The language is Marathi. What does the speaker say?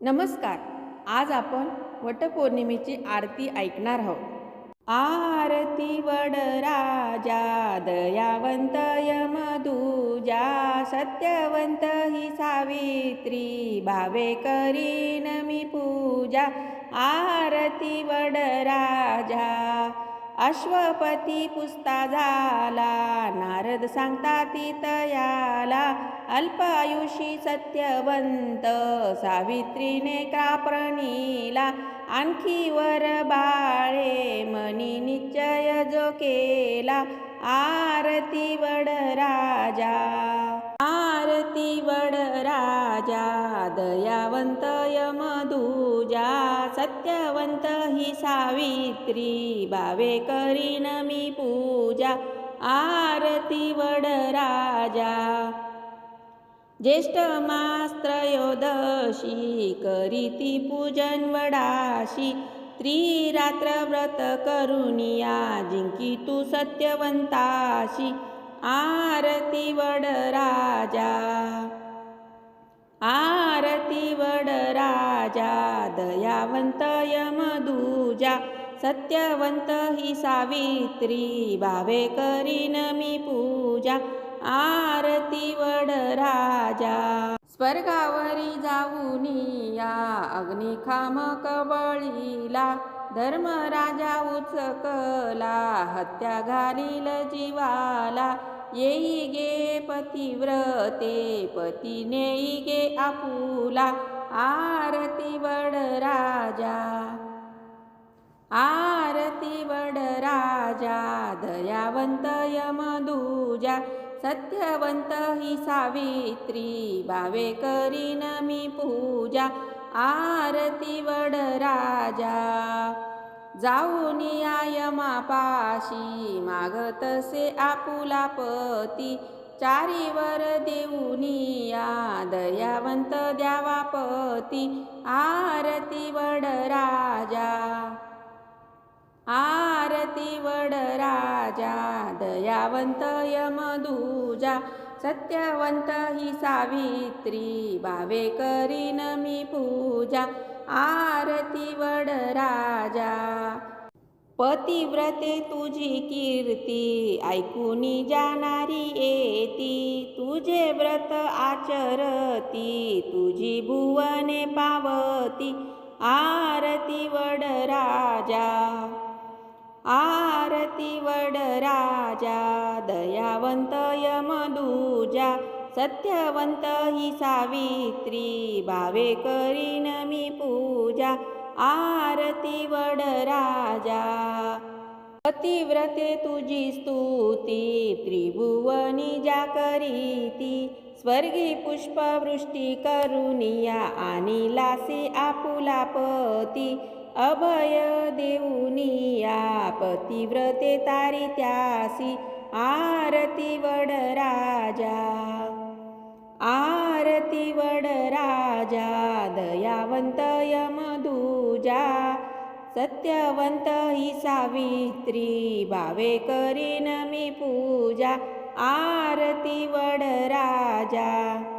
नमस्कार आज आपण वटपौर्णिमेची आरती ऐकणार आहोत. आरती वडराजा दयावंत यमदूजा सत्यवंत ही सावित्री भावे करीन मी पूजा. आरती वडराजा अश्वपती पुस्ता झाला. नारद सांगता ती अल्पायुषी सत्यवंत. सावित्रीने काप्रणीला आणखी वर बाळे मनी निश्चय जो केला आरती वड राजा. आरती वड राजा दयावंत यमदूजा सत्यवंत ही सावित्री बावे करीन मी पूजा आरती वडराजा ज्येष्ठ मास्त्रयोदशी करीती पूजन वडाशी त्रिरात्र व्रत करुणिया जिंकी तू सत्यवंताशी आरती वडराजा आरती वडराजा दयावंत यमदूजा सत्यवंत ही सावित्री भावे करीन मी पूजा आरती वडराजा स्वर्गावरी जाऊनिया अग्निखाम अग्निखामक बळीला धर्मराजा उचकला हत्या घालील जीवाला. येई गे पतिव्रते पती नेई गे आपुला. आरती वडराजा आरती वडराजा दयावंत यमदूजा. सत्यवंत ही सावित्री बावे करीन मी पूजा. आरती वडराजा जाऊन या मागतसे आपुला पती. चारीवर देऊनिया दयावंत द्यावा पती. आरती वडराजा आरती वडराजा दयावंत यमदूजा. सत्यवंत ही सावित्री भावे करीन मी पूजा आरती वडराजा पतिव्रते तुझी कीर्ती ऐकून जाणारी येती. तुझे व्रत आचरती तुझी भुवने पावती आरती वडराजा आरती वडराजा दयावंत यमदूजा सत्यवंत ही सावित्री भावे करीन मी पूजा आरती वडराजा पतिव्रते तुझी स्तुती त्रिभुवनी जा करीती स्वर्गी पुष्पवृष्टी करुनिया आणि लासी आपुला पती अभय देऊनिया पतिव्रते तारी त्यासी आरती वडराजा आरती वडराजा दयावंत यमदूजा. सत्यवंत ही सावित्री भावे करीन मी पूजा. आरती वडराजा